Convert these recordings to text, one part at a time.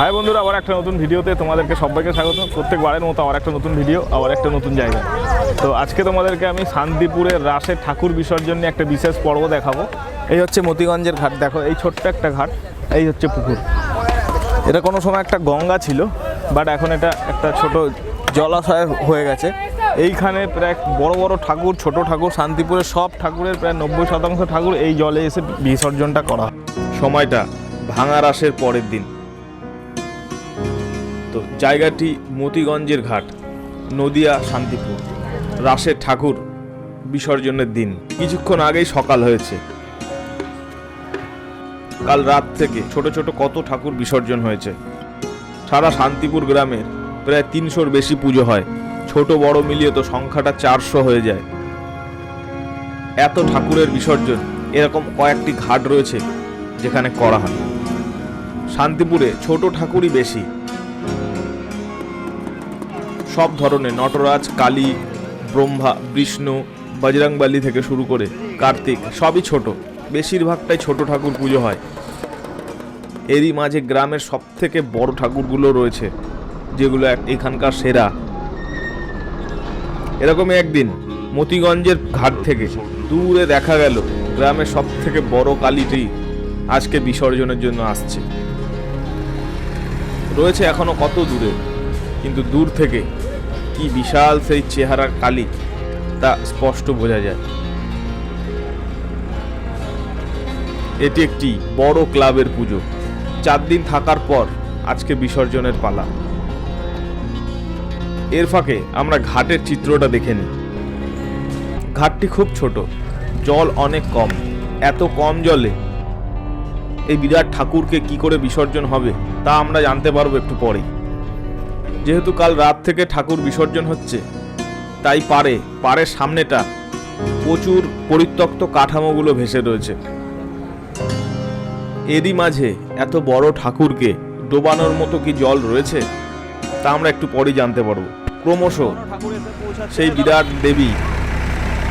High বন্ধুরা, আবার একটা নতুন ভিডিওতে তোমাদেরকে সবাইকে স্বাগত। প্রত্যেকবারের মতো আবার একটা নতুন ভিডিও, আবার একটা নতুন জায়গা তো আজকে তোমাদেরকে আমি শান্তিপুরের রাসের ঠাকুর বিসর্জন নিয়ে একটা বিশেষ পর্ব দেখাবো। এই হচ্ছে মতিগঞ্জের ঘাট, দেখো, এই ছোট্ট একটা ঘাট, এই হচ্ছে পুকুর। এটা কোনো সময় একটা গঙ্গা ছিল, বাট এখন এটা একটা ছোট জলাশয় হয়ে গেছে। এইখানে প্রায় বড় বড় ঠাকুর, ছোট ঠাকুর, শান্তিপুরের সব ঠাকুরের প্রায় নব্বই শতাংশ ঠাকুর এই জলে এসে বিসর্জনটা করা সময়টা ভাঙা রাসের পরের দিন। তো জায়গাটি মতিগঞ্জের ঘাট, নদিয়া, শান্তিপুর। রাসের ঠাকুর বিসর্জনের দিন। কিছুক্ষণ আগেই সকাল হয়েছে। কাল রাত থেকে ছোট ছোট কত ঠাকুর বিসর্জন হয়েছে। সারা শান্তিপুর গ্রামের প্রায় তিনশোর বেশি পুজো হয়। ছোট বড় মিলিয়ে তো সংখ্যাটা চারশো হয়ে যায়। এত ঠাকুরের বিসর্জন, এরকম কয়েকটি ঘাট রয়েছে যেখানে করা হয়। শান্তিপুরে ছোট ঠাকুরই বেশি। সব ধরনের নটরাজ, কালী, ব্রহ্মা, বিষ্ণু, বজরংবলী থেকে শুরু করে কার্তিক, সবই ছোট। বেশিরভাগটাই ছোট ঠাকুর পুজো হয়। এরই মাঝে গ্রামের সব থেকে বড় ঠাকুরগুলো রয়েছে, যেগুলো এখানকার সেরা। এরকমই একদিন মতিগঞ্জের ঘাট থেকে দূরে দেখা গেল গ্রামের সব থেকে বড় কালীটি আজকে বিসর্জনের জন্য আসছে। রয়েছে এখনও কত দূরে, কিন্তু দূর থেকে কি বিশাল সেই চেহারার কালী তা স্পষ্ট বোঝা যায়। এটি একটি বড় ক্লাবের পুজো। চার দিন থাকার পর আজকে বিসর্জনের পালা। এর ফাঁকে আমরা ঘাটের চিত্রটা দেখে নিই। ঘাটটি খুব ছোট, জল অনেক কম, এত কম জলে। এই বিরাট ঠাকুরকে কি করে বিসর্জন হবে, তা আমরা জানতে পারব একটু পরেই। যেহেতু কাল রাত থেকে ঠাকুর বিসর্জন হচ্ছে, তাই পারে পাড়ের সামনেটা। প্রচুর পরিত্যক্ত কাঠামোগুলো ভেসে রয়েছে। এরই মাঝে এত বড় ঠাকুরকে ডোবানোর মতো কি জল রয়েছে, তা আমরা একটু পরেই জানতে পারব। ক্রমশ সেই বিরাট দেবী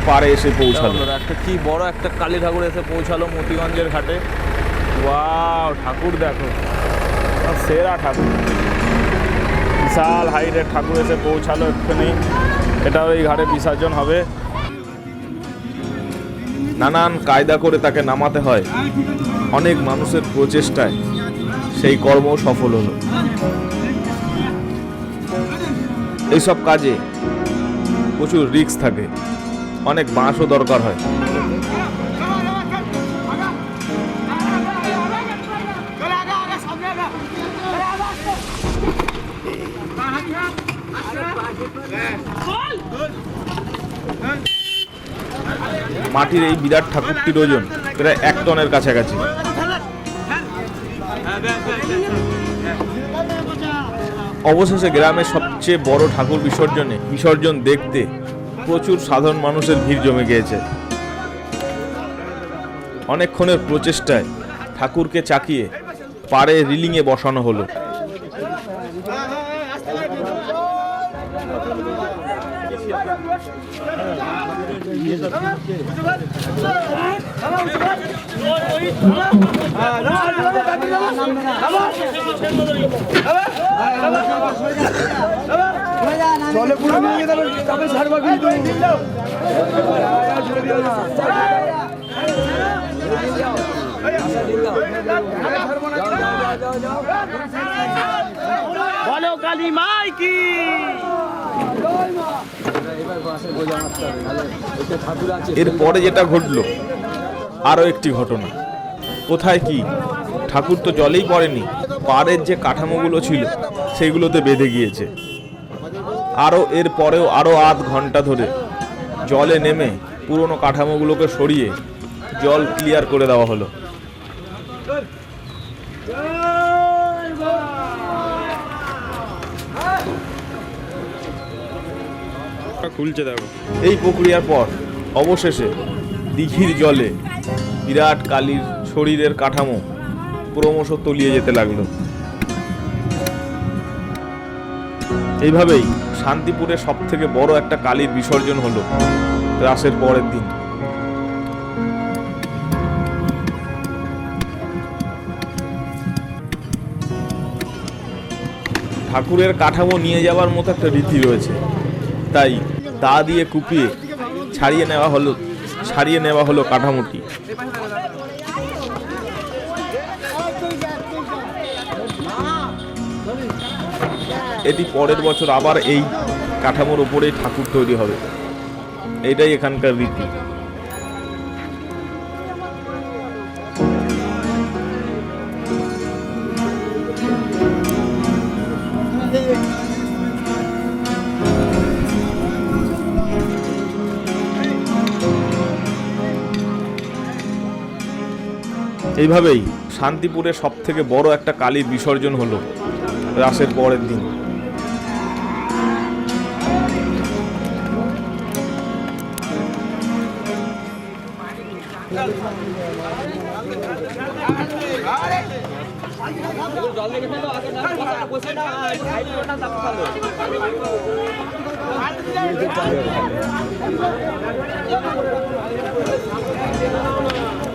পারে এসে পৌঁছালো। একটা কি বড় একটা কালী ঠাকুর এসে পৌঁছালো মতিগঞ্জের ঘাটে। ওয়াও, ঠাকুর দেখো। সেরা ঠাকুর। বিশাল হাইটের ঠাকুর এসে পৌঁছালো এক্ষুনি। এটাও ওই ঘাটে বিসর্জন হবে। নানান কায়দা করে তাকে নামাতে হয়। অনেক মানুষের প্রচেষ্টায় সেই কর্ম সফল হলো। এইসব কাজে প্রচুর রিস্ক থাকে। অনেক বাঁশও দরকার হয়। মাটির এই বিরাট ঠাকুরটির ওজন প্রায় এক টনের কাছাকাছি। অবশেষে গ্রামের সবচেয়ে বড় ঠাকুর বিসর্জনে বিসর্জন দেখতে প্রচুর সাধারণ মানুষের ভিড় জমে গিয়েছে। অনেকক্ষণের প্রচেষ্টায় ঠাকুরকে চাকিয়ে পাড়ে রিলিংয়ে বসানো হলো। জলে পুরো নিয়ে তারপর তারপর ছাড়বো কিন্তু বলো কালী মাই কি? এরপরে যেটা ঘটলো, আরও একটি ঘটনা। কোথায় কি? ঠাকুর তো জলেই পড়েনি, পাড়ের যে কাঠামোগুলো ছিল, সেগুলোতে বেঁধে গিয়েছে। আরও এর পরেও আরও আধ ঘণ্টা ধরে জলে নেমে পুরনো কাঠামোগুলোকে সরিয়ে জল ক্লিয়ার করে দেওয়া হলো। খুলছে দেখো। এই প্রক্রিয়ার পর, অবশেষে দিঘির জলে বিরাট কালীর শরীরের কাঠামো ক্রমশ তলিয়ে যেতে লাগল। এইভাবেই শান্তিপুরে সব থেকে বড় একটা কালীর বিসর্জন হলো রাসের পরের দিন। ঠাকুরের কাঠামো নিয়ে যাওয়ার মতো একটা রীতি রয়েছে। তাই দা দিয়ে কুপিয়ে ছাড়িয়ে নেওয়া হলো, ছাড়িয়ে নেওয়া হলো কাঠামোটি। এটি পরের বছর আবার এই কাঠামোর ওপরেই ঠাকুর তৈরি হবে। এটাই এখানকার রীতি। এইভাবেই শান্তিপুরে সব থেকে বড় একটা কালীর বিসর্জন হলো রাসের পরের দিন।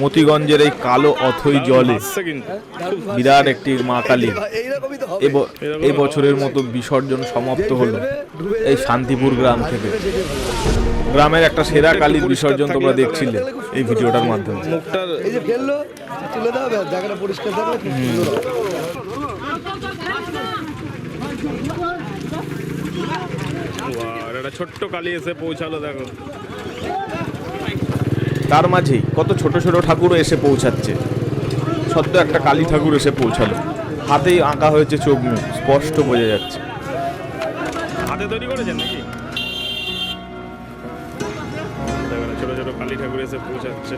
মতিগঞ্জের এই কালো অথই জলে বিরাট একটি মা কালী। এই বছরের মতো বিসর্জন সমাপ্ত হলো এই শান্তিপুর গ্রাম থেকে। গ্রামের একটা সেরা কালীর বিসর্জন তোমরা দেখছিলে এই ভিডিওটার মাধ্যমে। মুখটার এই যে ফেলল তুলে দাও জায়গাটা পরিষ্কার থাকলে খুব সুন্দর হবে। একটা ছোট্ট কালী এসে পৌঁছালো দেখো। তার মাঝেই কত ছোট ছোট ঠাকুরও এসে পৌঁছাচ্ছে। সদ্য একটা কালী ঠাকুর এসে পৌঁছালো। হাতেই আঁকা হয়েছে চোখ মুখ, স্পষ্ট বোঝা যাচ্ছে। হাতে তৈরি করেছেন নাকি? ছোট ছোট কালী ঠাকুর এসে পৌঁছাচ্ছে।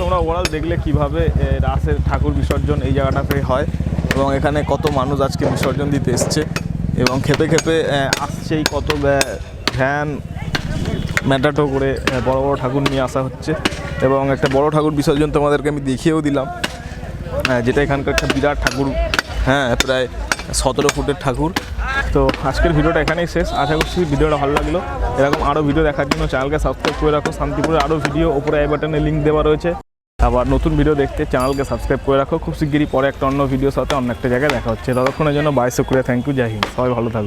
তোমরা ওরাল দেখলে কীভাবে রাসের ঠাকুর বিসর্জন এই জায়গাটাতে হয় এবং এখানে কত মানুষ আজকে বিসর্জন দিতে এসছে এবং খেপে খেপে আসছেই কত ভ্যান ম্যাটাটো করে বড় বড় ঠাকুর নিয়ে আসা হচ্ছে। এবং একটা বড় ঠাকুর বিসর্জন তোমাদেরকে আমি দেখিয়েও দিলাম। হ্যাঁ যেটা এখানকার একটা বিরাট ঠাকুর। হ্যাঁ প্রায় সতেরো ফুটের ঠাকুর। তো আজকের ভিডিওটা এখানেই শেষ। আশা করছি ভিডিওটা ভালো লাগল। এরকম আরও ভিডিও দেখার জন্য চ্যানেলকে সাবস্ক্রাইব করে রাখো। শান্তিপুরের আরও ভিডিও ওপরে আই বাটনে লিঙ্ক দেওয়া রয়েছে। আবার নতুন ভিডিও দেখতে চ্যানেলকে সাবস্ক্রাইব করে রাখো। খুব শিগগিরই পরে একটা অন্য ভিডিওর সাথে অন্য একটা জায়গায় দেখা হচ্ছে। ততক্ষণের জন্য বাই শুক্রিয়া। থ্যাংক ইউ জয় হিন্দ। সবাই ভালো থাকবে